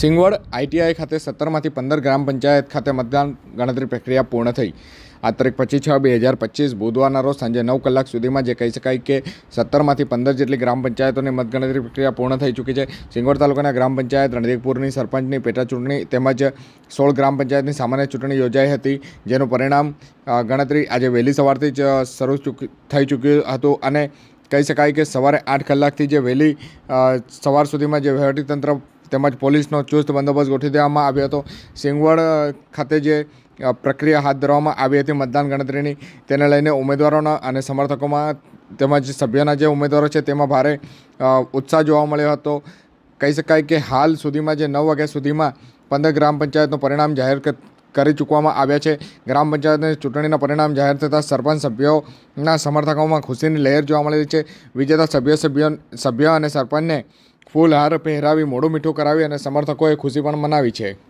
Singvad ITI ખાતે સત્તરમાંથી પંદર ગ્રામ પંચાયત ખાતે મતદાન ગણતરી પ્રક્રિયા પૂર્ણ થઈ. આ તારીખ પચીસ છ બે હજાર પચીસ બુધવારના રોજ સાંજે નવ કલાક સુધીમાં જે કહી શકાય કે સત્તરમાંથી પંદર જેટલી ગ્રામ પંચાયતોની મતગણતરી પ્રક્રિયા પૂર્ણ થઈ ચૂકી છે. સિંગવડ તાલુકાના ગ્રામ પંચાયત રણદીપુરની સરપંચની પેટા ચૂંટણી તેમજ સોળ ગ્રામ પંચાયતની સામાન્ય ચૂંટણી યોજાઈ હતી, જેનું પરિણામ ગણતરી આજે વહેલી સવારથી જ શરૂ થઈ ચૂક્યું હતું અને કહી શકાય કે સવારે આઠ કલાકથી જે વહેલી સવાર સુધીમાં જે વહીવટીતંત્ર તેમજ પોલીસનો ચુસ્ત બંદોબસ્ત ગોઠવી દેવામાં આવ્યો હતો. સિંગવડ ખાતે જે પ્રક્રિયા હાથ ધરવામાં આવી હતી મતદાન ગણતરીની, તેને લઈને ઉમેદવારોના અને સમર્થકોમાં તેમજ સભ્યોના જે ઉમેદવારો છે તેમાં ભારે ઉત્સાહ જોવા મળ્યો હતો. કહી શકાય કે હાલ સુધીમાં જે નવ વાગ્યા સુધીમાં પંદર ગ્રામ પંચાયતનું પરિણામ જાહેર કરી ચૂકવામાં આવ્યા છે. ગ્રામ પંચાયતની ચૂંટણીના પરિણામ જાહેર થતાં સરપંચ સભ્યોના સમર્થકોમાં ખુશીની લહેર જોવા મળી છે. વિજેતા સભ્ય, સભ્યો, સભ્ય અને સરપંચને ફૂલહાર પહેરાવી મોડો મીઠું કરાવી અને સમર્થકોએ ખુશી પણ મનાવી છે.